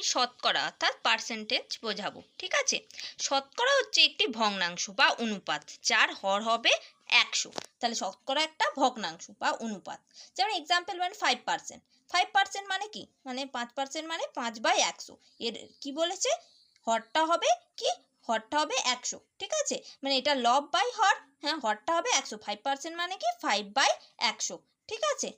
আমি শতকরা অর্থাৎ পার্সেন্টেজ বোঝাবো, ঠিক আছে? শতকরা হচ্ছে একটি ভগ্নাংশ বা অনুপাত, যার হর হবে একশো। তাহলে শতকরা একটা ভগ্নাংশ বা অনুপাত। যেমন এক্সাম্পল মানে ফাইভ পার্সেন্ট ফাইভ পার্সেন্ট মানে কি? মানে পাঁচ পার্সেন্ট মানে পাঁচ বাই একশো। এর কি বলেছে? হরটা হবে কি? হরটা হবে একশো, ঠিক আছে? মানে এটা লব বাই হর হ্যাঁ হরটা হবে একশো। ফাইভ পার্সেন্ট মানে কি? ফাইভ বাই একশো, ঠিক আছে?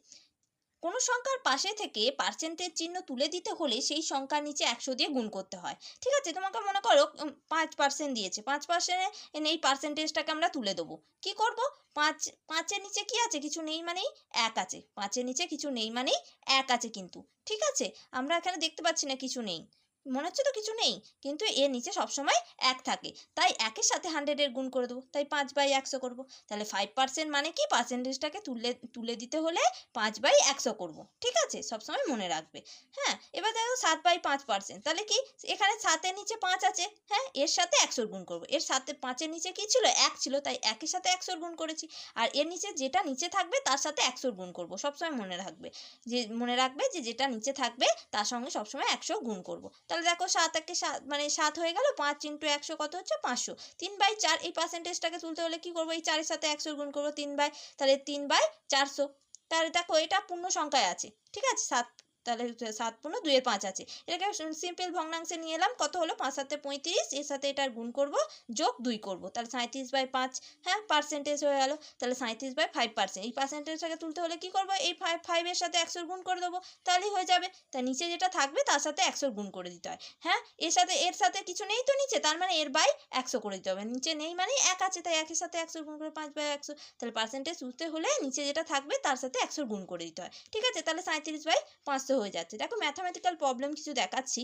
কোনো সংখ্যার পাশে থেকে পার্সেন্টেজ চিহ্ন তুলে দিতে হলে সেই সংখ্যার নিচে একশো দিয়ে গুণ করতে হয়। ঠিক আছে? তোমাকে মনে করো পাঁচ পার্সেন্ট দিয়েছে। পাঁচ পার্সেন্টে এই পার্সেন্টেজটাকে আমরা তুলে দেবো। কি করব? পাঁচ, পাঁচের নিচে কি আছে? কিছু নেই মানেই এক আছে। পাঁচের নিচে কিছু নেই মানেই এক আছে কিন্তু। ঠিক আছে? আমরা এখানে দেখতে পাচ্ছি না কিছু নেই। মনে হচ্ছে তো কিছু নেই। কিন্তু এর নিচে সবসময় এক থাকে। তাই একের সাথে হান্ড্রেডের গুণ করে দেবো। তাই পাঁচ বাই একশো করব। তাহলে ফাইভ পার্সেন্ট মানে কি? পার্সেন্টেজটাকে তুলে তুলে দিতে হলে পাঁচ বাই একশো করব। ঠিক আছে? সবসময় মনে রাখবে। হ্যাঁ? এবার দেখো সাত বাই পাঁচ পার্সেন্ট তাহলে কি? এখানে সাতের নিচে পাঁচ আছে। হ্যাঁ? এর সাথে একশোর গুণ করব। এর সাথে পাঁচের নিচে কি ছিল? এক ছিল। তাই একের সাথে একশোর গুণ করেছি। আর এর নিচে যেটা নিচে থাকবে, তার সাথে একশোর গুণ করব। সবসময় মনে রাখবে। যে, মনে রাখবে যে, যেটা নিচে থাকবে, তার সঙ্গে সবসময় একশো গুণ করব। তাহলে দেখো সাত একে সাত মানে সাত হয়ে গেল, পাঁচ ইন্টু একশো কত হচ্ছে? পাঁচশো। তিন বাই চার, এই পার্সেন্টেজটাকে তুলতে হলে কি করব? এই চারের সাথে একশো গুণ করব, তিন বাই, তাহলে তিন বাই চারশো। তাহলে দেখো এটা পূর্ণ সংখ্যায় আছে, ঠিক আছে? সাত তাহলে সাত পূর্ণ দুইয়ের পাঁচ আছে। এটাকে সিম্পল ভগ্নাংশে নিয়ে এলাম। কত হলো? পাঁচ সাথে পঁয়ত্রিশ। এর সাথে এটার গুণ করব, যোগ দুই করব। তাহলে সাঁত্রিশ বাই পাঁচ হ্যাঁ পার্সেন্টেজ হয়ে গেল। তাহলে সাঁত্রিশ বাই ফাইভ পার্সেন্ট এই পার্সেন্টেজটাকে তুলতে হলে কি করব? এই ফাইভ ফাইভের সাথে একশোর গুণ করে দেবো। তাহলেই হয়ে যাবে। তা নিচে যেটা থাকবে, তার সাথে একশোর গুণ করে দিতে হয়। হ্যাঁ এর সাথে এর সাথে কিছু নেই তো নিচে। তার মানে এর বাই একশো করে দিতে হবে। নিচে নেই মানে এক আছে। তাই একের সাথে একশোর গুণ করে পাঁচ বাই একশো। তাহলে পার্সেন্টেজ তুলতে হলে নিচে যেটা থাকবে, তার সাথে একশোর গুণ করে দিতে হয়। ঠিক আছে? তাহলে সাঁত্রিশ বাই পাঁচশো হয়ে যাচ্ছে। দেখো ম্যাথামেটিক্যাল প্রবলেম কিছু দেখাচ্ছি।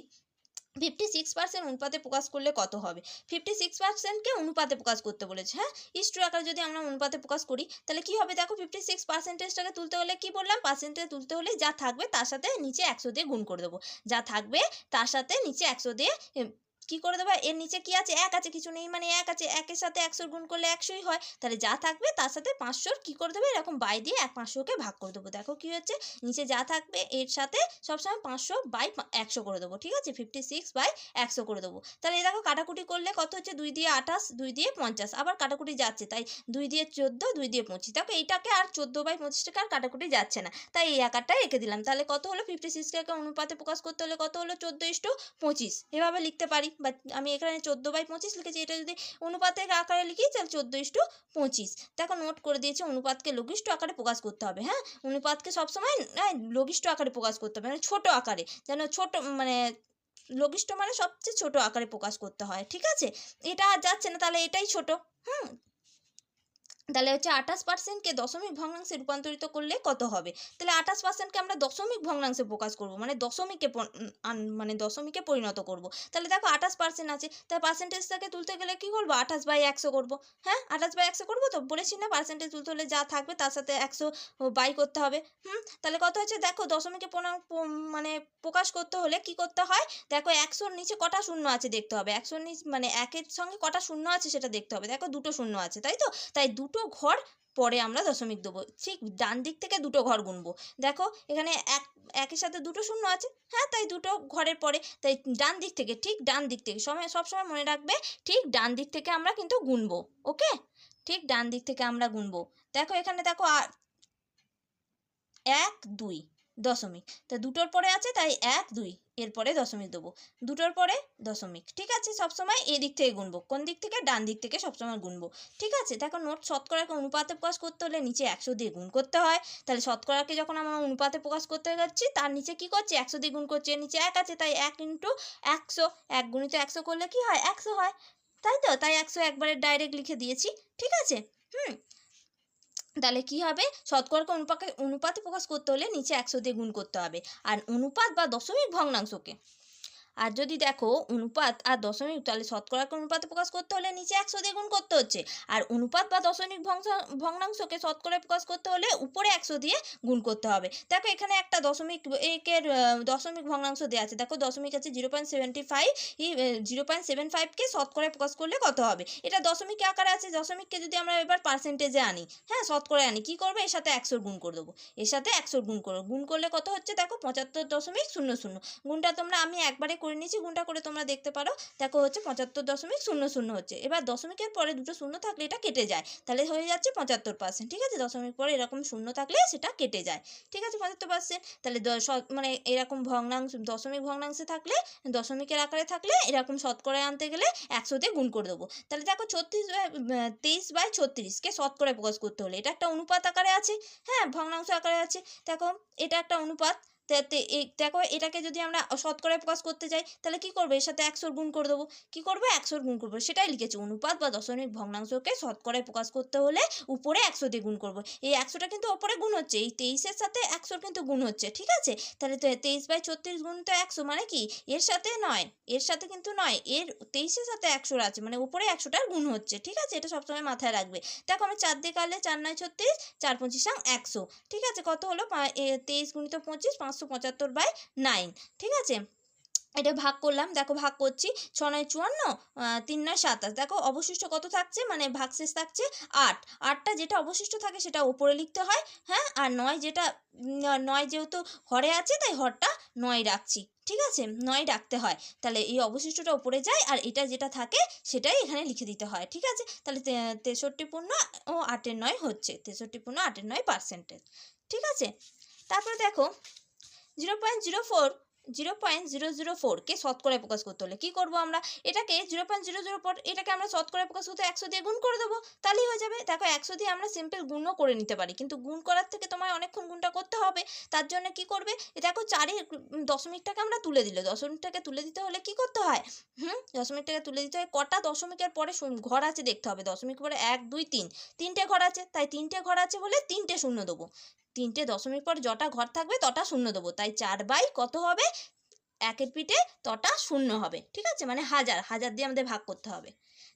ফিফটি সিক্স পার্সেন্ট অনুপাতে প্রকাশ করলে কত হবে? ফিফটি সিক্স পার্সেন্টকে অনুপাতে প্রকাশ করতে বলেছে হ্যাঁ? ইস্টু আকারে যদি আমরা অনুপাতে প্রকাশ করি, তাহলে কি হবে? দেখো ফিফটি সিক্স পার্সেন্টেজটাকে তুলতে হলে কি বললাম? পার্সেন্টেজ তুলতে হলে যা থাকবে তার সাথে নিচে একশো দিয়ে গুণ করে দেবো। যা থাকবে তার সাথে নিচে একশো দিয়ে কি করে দেবো? এর নিচে কি আছে? এক আছে, কিছু নেই। মানে এক আছে, একের সাথে একশোর গুণ করলে একশোই হয়। তাহলে যা থাকবে তার সাথে পাঁচশোর কি করে দেবো? এরকম বাই দিয়ে এক পাঁচশোকে ভাগ করে দেবো। দেখো কি হচ্ছে? নিচে যা থাকবে এর সাথে সবসময় পাঁচশো বাই একশো করে দেবো। ঠিক আছে? ফিফটি সিক্স বাই একশো করে দেবো। তাহলে দেখো কাটাকুটি করলে কত হচ্ছে? দুই দিয়ে আঠাশ, দুই দিয়ে পঞ্চাশ। আবার কাটাকুটি যাচ্ছে। তাই দুই দিয়ে চোদ্দ, দুই দিয়ে পঁচিশ। দেখো এইটাকে আর চোদ্দ বাই পঁচিশটাকে আর কাটাকুটি যাচ্ছে না। তাই এই আকারটা রেখে দিলাম। তাহলে কত হলো? ফিফটি সিক্সকে অনুপাতে প্রকাশ করতে হলে কত হলো? চোদ্দ ইস্টু পঁচিশ। এভাবে লিখতে পারি। বা আমি এখানে চোদ্দ বাই পঁচিশ লিখেছি এটা যদি অনুপাতের আকারে লিখি তাহলে চোদ্দ ইস্টু পঁচিশ। দেখো নোট করে দিয়েছি অনুপাতকে লঘিষ্ঠ আকারে প্রকাশ করতে হবে হ্যাঁ? অনুপাতকে সবসময় আহ, লঘিষ্ঠ আকারে প্রকাশ করতে হবে মানে ছোটো আকারে যেন ছোট মানে লঘিষ্ঠ মানে সবচেয়ে ছোট আকারে প্রকাশ করতে হয় ঠিক আছে? এটা আর যাচ্ছে না তাহলে এটাই ছোট হুম? তাহলে হচ্ছে আঠাশ পার্সেন্টকে দশমিক ভগ্নাংশে রূপান্তরিত করলে কত হবে? তাহলে আঠাশ পার্সেন্টকে আমরা দশমিক ভগ্নাংশে প্রকাশ করব মানে দশমিকে মানে দশমিকে পরিণত করব। তাহলে দেখো আঠাশ পার্সেন্ট আছে, তাহলে পার্সেন্টেজটাকে তুলতে গেলে কি করব? আঠাশ বাই একশো করব। হ্যাঁ? আঠাশ বাই একশো করব তো? বলেছি না পার্সেন্টেজ তুলতে হলে যা থাকবে তার সাথে একশো বাই করতে হবে। হুম? তাহলে কত হচ্ছে? দেখো দশমিকে মানে প্রকাশ করতে হলে কি করতে হয়? দেখো একশোর নিচে কটা শূন্য আছে দেখতে হবে। একশোর নিচ মানে একের সঙ্গে কটা শূন্য আছে সেটা দেখতে হবে। দেখো দুটো শূন্য আছে, তাই তো? তাই দুটো ঘর পরে আমরা দশমিক দেবো। ঠিক ডান দিক থেকে দুটো ঘর গুনবো। দেখো এখানে এক, একের সাথে দুটো শূন্য আছে। হ্যাঁ তাই দুটো ঘরের পরে, তাই ডান দিক থেকে, ঠিক ডান দিক থেকে সময় সবসময় মনে রাখবে, ঠিক ডান দিক থেকে আমরা কিন্তু গুনবো, ওকে? ঠিক ডান দিক থেকে আমরা গুনবো। দেখো এখানে দেখো এক, দুই দশমিক। তা দুটোর পরে আছে তাই এক, দুই। এরপরে দশমিক দেবো। দুটোর পরে দশমিক। ঠিক আছে, সবসময় এই দিক থেকে গুনবো। কোন দিক থেকে? ডান দিক থেকে সবসময় গুনবো। ঠিক আছে, দেখো নোট শতকরাকে অনুপাতে প্রকাশ করতে হলে নিচে একশো দিয়ে গুণ করতে হয়। তাহলে শতকরাকে যখন আমরা অনুপাতে প্রকাশ করতে যাচ্ছি, তার নিচে কি করছি? একশো দিয়ে গুণ করছি। নিচে এক আছে, তাই এক ইন্টু একশো। এক গুণিত একশো করলে কি হয়? একশো হয়। তাই তো? তাই একশো একবারে ডাইরেক্ট লিখে দিয়েছি। ঠিক আছে? হুম। তাহলে কি হবে? শতকরাকে অনুপাকে অনুপাতে প্রকাশ করতে হলে নিচে একশো দিয়ে গুণ করতে হবে। আর অনুপাত বা দশমিক ভগ্নাংশকে। আর যদি দেখো অনুপাত আর দশমিক, তাহলে শতকরাকে অনুপাতে প্রকাশ করতে হলে নিচে একশো দিয়ে গুণ করতে হচ্ছে। আর অনুপাত বা দশমিক ভগ্নাংশকে শতকরায় প্রকাশ করতে হলে উপরে একশো দিয়ে গুণ করতে হবে। দেখো এখানে একটা দশমিক, একের দশমিক ভগ্নাংশ দেওয়া আছে। দেখো দশমিক আছে zero point seventy five zero point seven ফাইভকে শতকরায় প্রকাশ করলে কত হবে? এটা দশমিক আকারে আছে, দশমিককে যদি আমরা এবার পার্সেন্টেজে আনি হ্যাঁ শতকরায় আনি, কি করব? এর সাথে একশোর গুণ করে দেবো। এর সাথে একশোর গুণ করব। গুণ করলে কত হচ্ছে? দেখো পঁচাত্তর দশমিক শূন্য শূন্য। গুণটা তোমরা আমি একবারে করে নিয়েছি গুণটা করে তোমরা দেখতে পারো। দেখো হচ্ছে পঁচাত্তর দশমিক শূন্য শূন্য হচ্ছে। এবার দশমিকের পরে দুটো শূন্য থাকলে এটা কেটে যায়। তাহলে হয়ে যাচ্ছে পঁচাত্তর পার্সেন্ট ঠিক আছে? দশমিক পরে এরকম শূন্য থাকলে সেটা কেটে যায়। ঠিক আছে? পঁচাত্তর পার্সেন্ট তাহলে মানে এরকম ভগ্নাংশ, দশমিক ভগ্নাংশে থাকলে, দশমিকের আকারে থাকলে, এরকম শতকরায় আনতে গেলে একশোতে গুণ করে দেবো। তাহলে দেখো ছত্রিশ বাই তেইশ বাই ছত্রিশকে শতকরায় প্রকাশ করতে হলে এটা একটা অনুপাত আকারে আছে। হ্যাঁ ভগ্নাংশ আকারে আছে। দেখো, এটা একটা অনুপাত। দেখো, এটাকে যদি আমরা শতকরায় প্রকাশ করতে যাই, তাহলে কি করবে? এর সাথে একশোর গুণ করে দেবো। কি করবে? একশোর গুণ করব। সেটাই লিখেছি। অনুপাত বা দশমিক ভগ্নাংশকে শতকরায় প্রকাশ করতে হলে উপরে একশো দিয়ে গুণ করব। এই একশোটা কিন্তু ওপরে গুণ হচ্ছে। এই তেইশের সাথে একশোর কিন্তু গুণ হচ্ছে। ঠিক আছে? তাহলে তে- তেইশ বাই ছত্রিশ গুণ তো একশো মানে কি? এর সাথে নয়। এর সাথে কিন্তু নয়। এর তেইশের সাথে একশোর আছে। মানে উপরে একশোটার গুণ হচ্ছে। ঠিক আছে? এটা সবসময় মাথায় রাখবে। দেখো, আমি চার দিয়ে কাটলে চার নয় ছত্রিশ, চার পঁচিশ সাং একশো। ঠিক আছে? কত হলো? তেইশ গুণিত পঁচিশ, পাঁচশো পঁচাত্তর বাই নাইন ঠিক আছে? এটা ভাগ করলাম, দেখো ভাগ করছি ছ নয় চুয়ান্ন তিন নয় সাতাশ, দেখো অবশিষ্ট কত থাকছে? মানে ভাগশেষ থাকছে আট, আটটা যেটা অবশিষ্ট থাকে সেটা ওপরে লিখতে হয় হ্যাঁ? আর নয় যেটা নয় যেহেতু হরে আছে, তাই হরটা নয় রাখছি, ঠিক আছে? নয় রাখতে হয়, তাহলে এই অবশিষ্টটা উপরে যায় আর এটা যেটা থাকে সেটাই এখানে লিখে দিতে হয়, ঠিক আছে? তাহলে তেষট্টি পূর্ণ ও আটের নয় হচ্ছে, তেষট্টি পূর্ণ আটের নয় পার্সেন্টেজ ঠিক আছে? তারপরে দেখো zero point zero four zero point zero zero ফোরকে শতকরায় প্রকাশ করতে হলে কী করব আমরা? এটাকে zero point zero zero four এটাকে আমরা শতকরায় প্রকাশ করতে একশো দিয়ে গুণ করে দেবো। তাহলেই হয়ে যাবে। দেখো একশো দিয়ে আমরা সিম্পল গুণও করে নিতে পারি। কিন্তু গুণ করার থেকে তোমায় অনেকক্ষণ গুণটা করতে হবে। তার জন্য কি করবে? দেখো উম, দশমিকটাকে আমরা তুলে দিলে। দশমিকটাকে তুলে দিতে হলে কি করতে হয়? হুম? দশমিকটাকে তুলে দিতে হয়। কটা দশমিকের পরে ঘর আছে দেখতে হবে। দশমিক পরে এক দুই তিন। তিনটে ঘর আছে। তাই তিনটে ঘর আছে বলে তিনটে শূন্য দেবো। তিনটে দশমিক পর যটা ঘর থাকবে তটা শূন্য দেবো। তাই চার বাই কত হবে? একের পিঠে তটা শূন্য হবে। ঠিক আছে? মানে হাজার। হাজার দিয়ে আমাদের ভাগ করতে হবে।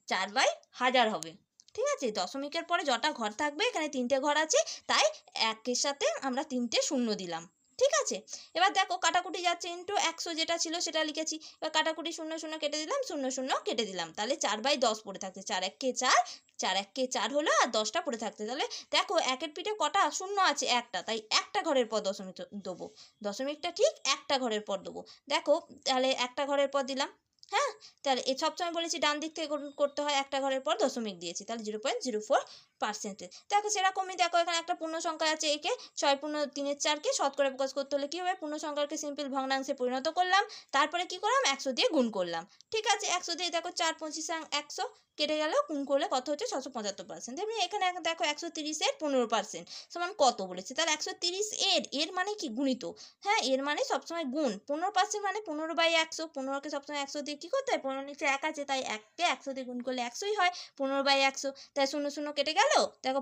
চার বাই হাজার হবে। ঠিক আছে? দশমিকের পরে যটা ঘর থাকবে, এখানে তিনটে ঘর আছে, তাই একের সাথে আমরা তিনটে শূন্য দিলাম। ঠিক আছে? এবার দেখো কাটাকুটি যাচ্ছে ইন্টু একশো যেটা ছিল সেটা লিখেছি। এবার কাটাকুটি শূন্য শূন্য কেটে দিলাম, শূন্য শূন্য কেটে দিলাম। তাহলে চার বাই দশ পড়ে থাকছে। চার এক কে চার চার এক কে চার হলো আর দশটা পড়ে থাকতে তাহলে দেখো একের পিঠে কটা শূন্য আছে? একটা। তাই একটা ঘরের পর দশমিক দেবো। দশমিকটা ঠিক একটা ঘরের পর দেবো। দেখো তাহলে একটা ঘরের পর দিলাম হ্যাঁ? তাহলে এ সবসময় বলেছি ডান দিক থেকে করতে হয়, একটা ঘরের পর দশমিক দিয়েছি। তাহলে zero point zero four percentage দেখো সেরকমই দেখো এখানে একটা পূর্ণ সংখ্যা আছে একে, ছয় পূর্ণ তিনের চারকে শতকরা প্রকাশ করতে হলে কী হবে? পূর্ণ সংখ্যাকে সিম্পল ভগ্নাংশে পরিণত করলাম, তারপরে কি করলাম? একশো দিয়ে গুণ করলাম। ঠিক আছে, একশো দিয়ে দেখো চার পঁচিশ একশো, কেটে গেল, গুণ করলে কত হচ্ছে? ছশো পঁচাত্তর পার্সেন্ট তেমনি এখানে দেখো একশো তিরিশের পনেরো পার্সেন্ট সমান কত বলেছে? তাহলে একশো তিরিশ এর এর মানে কি? গুণিত। হ্যাঁ এর মানে সবসময় গুণ। পনেরো পার্সেন্ট মানে পনেরো বাই একশো, পনেরোকে সবসময় একশো দিয়ে কী করতে হয়? পনেরো নিচে এক আছে, তাই এককে একশো দিয়ে গুণ করলে একশোই হয়, পনেরো বাই একশো। তাই শূন্য শূন্য কেটে গেল দেখো